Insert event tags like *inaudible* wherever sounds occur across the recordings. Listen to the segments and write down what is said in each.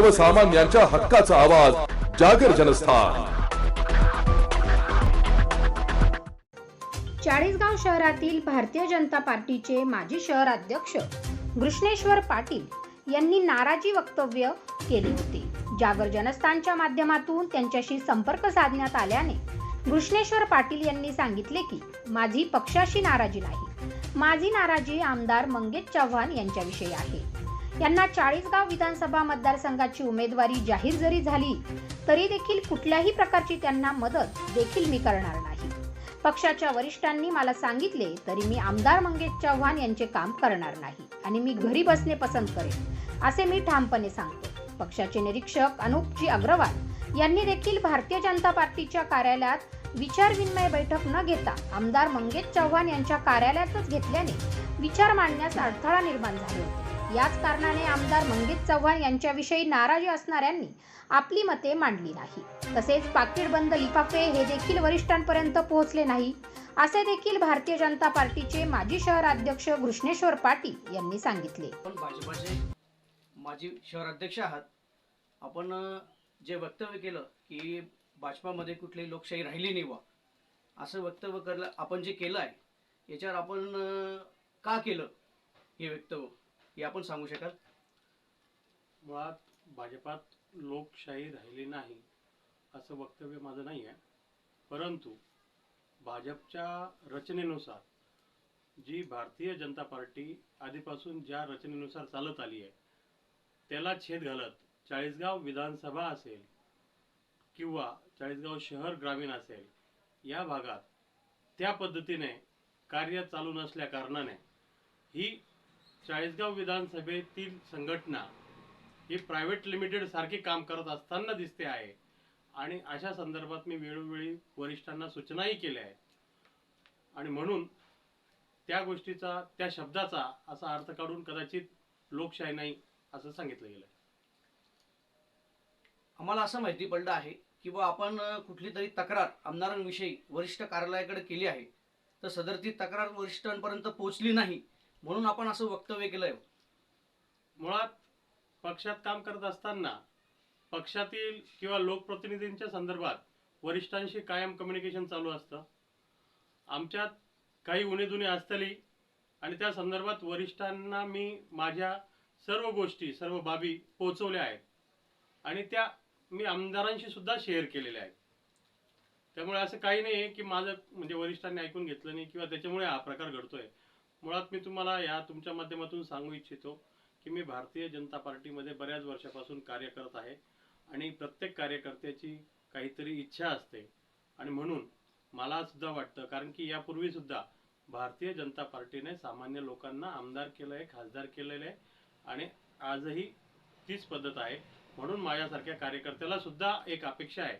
सर्वसामान्यांच्या हक्काचा आवाज जागर जनस्थान. चाळीसगाव शहरातील भारतीय जनता पार्टीचे माजी शहर अध्यक्ष घृष्णेश्वर पाटील यांनी नाराजी वक्तव्य केली होती. जागर जनस्थानच्या माध्यमातून त्यांच्याशी संपर्क साधण्यात आल्याने घृष्णेश्वर पाटील यांनी सांगितले की माझी पक्षाशी नाराजी नाही. माझी नाराजी आमदार मंगेश चव्हाण यांच्याविषयी आहे. यांना चाळीसगाव विधानसभा मतदारसंघाची उमेदवारी जाहीर जरी झाली तरी देखील कुठल्याही प्रकारची त्यांना मदत देखील मी करणार नाही. पक्षाच्या वरिष्ठांनी मला सांगितले तरी मी आमदार मंगेश चव्हाण यांचे काम करणार नाही आणि मी घरी बसणे पसंत करेन असे मी ठामपणे सांगतो. पक्षाचे निरीक्षक अनुपजी अग्रवाल यांनी देखील भारतीय जनता पार्टीच्या कार्यालयात विचारविनिमय बैठक न घेता आमदार मंगेश चव्हाण यांच्या कार्यालयातच घेतल्याने विचार मांडण्यास अडथळा निर्माण झाले होते. याच कारणाने आमदार मंगेश चव्हाण यांच्याविषयी नाराजी असणाऱ्यांनी आपली मते मांडली नाही. तसेच पाकिटबंद लिफाफे हे देखील वरिष्ठांपर्यंत पोहोचले नाही. असे देखील भारतीय जनता पार्टीचे माजी शहर अध्यक्ष घृष्णेश्वर पाटील यांनी सांगितले. भाजपाचे माजी शहराध्यक्ष आहात. आपण जे वक्तव्य केलं की भाजपामध्ये कुठली लोकशाही राहिली नाही वा असं वक्तव्य करलं आपण जे केलं आहे याच्यावर आपण का केलं हे वक्तव्य? हे आपण सांगू शकाल? मुळात भाजपात लोकशाही राहिली नाही असं वक्तव्य माझं नाही आहे. परंतु भाजपच्या रचनेनुसार जी भारतीय जनता पार्टी आधीपासून ज्या रचनेनुसार चालत आली आहे त्याला छेद घालत चाळीसगाव विधानसभा असेल किंवा चाळीसगाव शहर ग्रामीण असेल या भागात त्या पद्धतीने कार्य चालू नसल्या कारणाने ही चाळीसगाव विधानसभेतील संघटना ही प्रायव्हेट लिमिटेड सारखी काम करत असताना दिसते आहे. आणि अशा संदर्भात मी वेळोवेळी वरिष्ठांना सूचनाही केल्या आहेत. आणि म्हणून त्या गोष्टीचा त्या शब्दाचा असा अर्थ काढून कदाचित लोकशाही नाही असं सांगितलं गेलं आम्हाला असं माहिती पडलं आहे की बा आपण कुठली तरी तक्रार आमदारांविषयी वरिष्ठ कार्यालयाकडे केली आहे. तर सदर ती तक्रार वरिष्ठांपर्यंत पोहोचली नाही. म्हणून आपण असं वक्तव्य केलंय. मुळात पक्षात काम करत असताना पक्षातील किंवा लोकप्रतिनिधींच्या संदर्भात वरिष्ठांशी कायम कम्युनिकेशन चालू असतं. आमच्यात काही उणेदुणे असतली आणि त्या संदर्भात वरिष्ठांना मी माझ्या सर्व गोष्टी सर्व बाबी पोहोचवल्या आहेत. आणि त्या मी आमदारांशी सुद्धा शेअर केलेल्या आहेत. त्यामुळे असं काही नाही आहे की माझं म्हणजे वरिष्ठांनी ऐकून घेतलं नाही किंवा त्याच्यामुळे हा प्रकार घडतोय. मुळात मी तुम्हाला या तुमच्या माध्यमातून सांगू इच्छितो की मी भारतीय जनता पार्टीमध्ये बऱ्याच वर्षापासून कार्य करत आहे आणि प्रत्येक कार्यकर्त्याची काहीतरी इच्छा असते. आणि म्हणून मला सुद्धा वाटतं कारण की यापूर्वी सुद्धा भारतीय जनता पार्टीने सामान्य लोकांना आमदार केलं आहे खासदार केलेलं आहे आणि आजही तीच पद्धत आहे. म्हणून माझ्यासारख्या कार्यकर्त्याला सुद्धा एक अपेक्षा आहे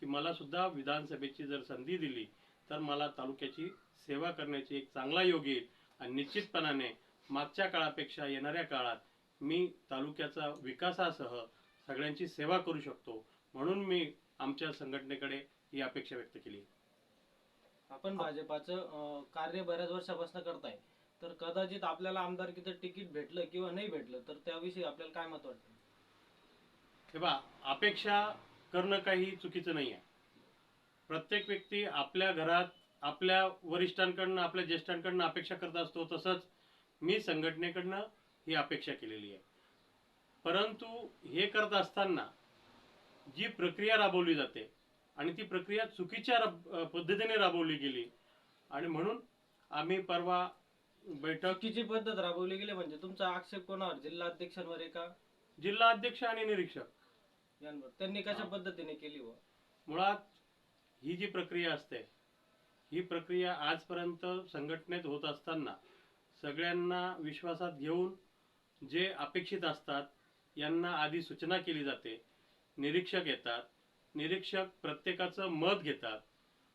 की मला सुद्धा विधानसभेची जर संधी दिली तर मला तालुक्याची सेवा करण्याची एक चांगला योग येईल. आणि निश्चितपणाने मागच्या काळापेक्षा येणाऱ्या काळात मी तालुक्याचा विकासासह सगळ्यांची सेवा करू शकतो म्हणून मी आमच्या संघटनेकडे ही अपेक्षा व्यक्त केली. आपण भाजपाचं कार्य बऱ्याच वर्षापासून करताय. तर कदाचित आपल्याला आमदारकीचं तिकीट भेटलं किंवा नाही भेटलं तर त्याविषयी आपल्याला काय मत वाटतं? हे बा अपेक्षा करणं काही चुकीचं नाही आहे प्रत्येक व्यक्ती आपल्या घरात आपल्या वरिष्ठांकडनं आपल्या ज्येष्ठांकडनं अपेक्षा करत असतो तसंच मी संघटनेकडनं ही अपेक्षा केलेली आहे. परंतु हे करत असताना जी प्रक्रिया राबवली जाते आणि ती प्रक्रिया चुकीच्या रब- पद्धतीने राबवली गेली आणि म्हणून आम्ही परवा बैठक चुकीची पद्धत राबवली गेली म्हणजे तुमचा आक्षेप कोणावर? जिल्हा अध्यक्षांवर आहे का? जिल्हा अध्यक्ष आणि निरीक्षक. यांवर. त्यांनी कशा पद्धतीने केली व? मुळात ही जी प्रक्रिया असते ही प्रक्रिया आजपर्यंत संघटनेत होत असताना सगळ्यांना विश्वासात घेऊन जे अपेक्षित असतात यांना आधी सूचना केली जाते. निरीक्षक येतात. निरीक्षक प्रत्येकाचं मत घेतात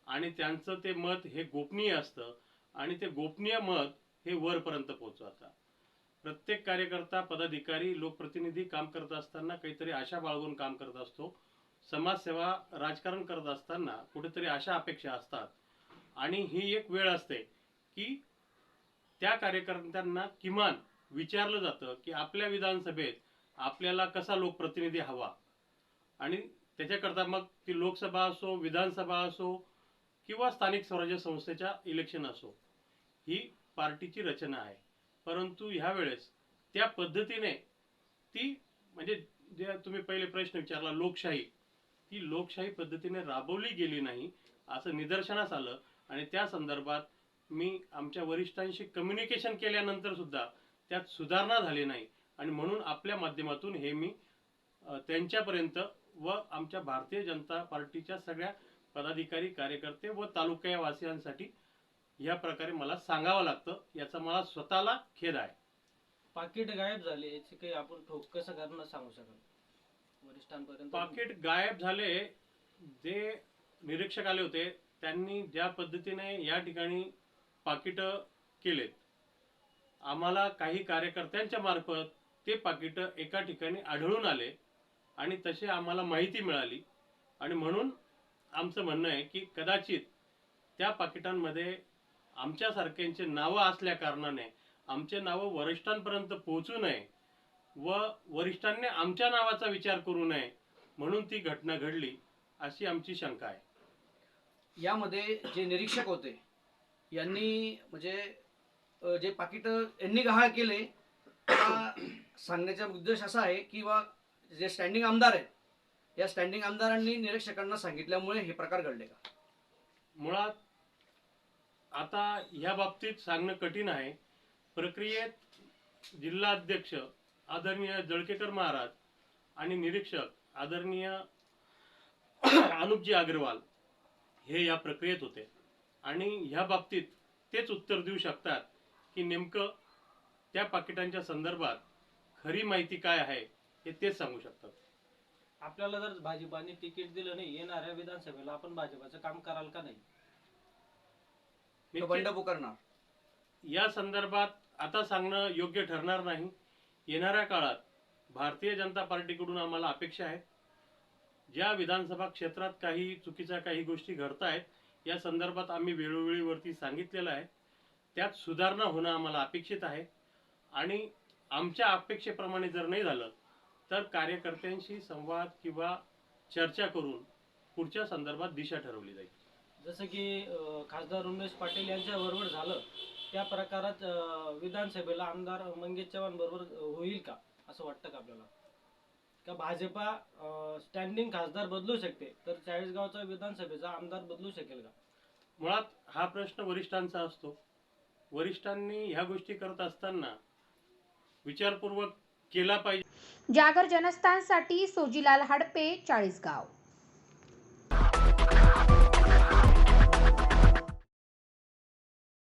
आणि त्यांचं ते मत हे गोपनीय असतं आणि ते गोपनीय मत हे वरपर्यंत पोहोचवतात. प्रत्येक कार्यकर्ता पदाधिकारी लोकप्रतिनिधी काम करत असताना काहीतरी आशा बाळगून काम करत असतो. समाजसेवा राजकारण करत असताना कुठेतरी अशा अपेक्षा असतात. आणि ही एक वेळ असते की त्या कार्यकर्त्यांना किमान विचारलं जातं की आपल्या विधानसभेत आपल्याला कसा लोकप्रतिनिधी हवा? आणि त्याच्याकरता मग ती लोकसभा असो विधानसभा असो किंवा स्थानिक स्वराज्य संस्थेच्या इलेक्शन असो ही पार्टीची रचना आहे. परंतु ह्या वेळेस त्या पद्धतीने ती म्हणजे जे तुम्ही पहिले प्रश्न विचारला लोकशाही ती लोकशाही पद्धतीने राबवली गेली नाही असं निदर्शनास आलं. आणि त्या संदर्भात मी आमच्या वरिष्ठांशी कम्युनिकेशन केल्यानंतर सुद्धा त्यात सुधारणा झाली नाही. आणि म्हणून आपल्या माध्यमातून हे मी त्यांच्यापर्यंत व आमच्या भारतीय जनता पार्टीच्या सगळ्या पदाधिकारी कार्यकर्ते व तालुक्यावासियांसाठी या प्रकारे मला सांगावं लागतं. याचा मला स्वतःला खेद आहे. पाकिट गायब झाले याची काही आपण ठोक कसं करणं सांगू शकाल वरिष्ठांपर्यंत पाकिट गायब झाले जे निरीक्षक आले होते त्यांनी ज्या पद्धतीने या ठिकाणी पाकिट केलेत आम्हाला काही कार्यकर्त्यांच्या मार्फत ते पाकिटं एका ठिकाणी आढळून आले आणि तसे आम्हाला माहिती मिळाली. आणि म्हणून आमचं म्हणणं आहे की कदाचित त्या पाकिटांमध्ये आमच्यासारख्यांचे नावं असल्या कारणाने आमचे नावं वरिष्ठांपर्यंत पोहोचू नये व वरिष्ठांनी आमच्या नावाचा विचार करू नये म्हणून ती घटना घडली अशी आमची शंका आहे. यामध्ये जे निरीक्षक होते यांनी म्हणजे जे पाकिट यांनी गहाळ केले सांगण्याचा उद्देश असा आहे की बा जे स्टँडिंग आमदार आहेत या स्टँडिंग आमदारांनी निरीक्षकांना सांगितल्यामुळे हे प्रकार घडले का? मुळात आता ह्या बाबतीत सांगणं कठीण आहे. प्रक्रियेत जिल्हा अध्यक्ष आदरणीय जळकेकर महाराज आणि निरीक्षक आदरणीय *coughs* अनुपजी अग्रवाल हे या प्रक्रियेत होते. आणि ह्या बाबतीत तेच उत्तर देऊ शकतात की नेमकं त्या पाकिटांच्या संदर्भात खरी माहिती काय आहे हे तेच सांगू शकतात. आपल्याला जर भाजपाने तिकीट दिलं नाही येणाऱ्या विधानसभेला आपण भाजपाचं काम कराल का नाही? निश्चित- या संदर्भात आता सांगणं योग्य ठरणार नाही. येणाऱ्या काळात भारतीय जनता पार्टीकडून आम्हाला अपेक्षा आहे. ज्या विधानसभा क्षेत्रात काही चुकीच्या काही गोष्टी घडत आहेत या संदर्भात आम्ही वेळोवेळी वरती सांगितलेलं आहे. त्यात सुधारणा होणं आम्हाला अपेक्षित आहे. आणि आमच्या अपेक्षेप्रमाणे जर नाही झालं तर कार्यकर्त्यांशी संवाद किंवा चर्चा करून पुढच्या संदर्भात दिशा ठरवली जाईल. जसं की खासदार उमेश पाटील यांच्या बरोबर झालं त्या प्रकारात विधानसभेला आमदार मंगेश चव्हाण बरोबर होईल का असं वाटतं का आपल्याला? का भाजपा स्टँडिंग खासदार बदलू शकते तर चाळीसगावचा विधानसभेचा आमदार बदलू शकेल का? मुळात हा प्रश्न वरिष्ठांचा असतो. वरिष्ठांनी ह्या गोष्टी करत असताना विचारपूर्वक केला पाहिजे. जागर जनस्थानसाठी सोजीलाल हडपे चाळीसगाव.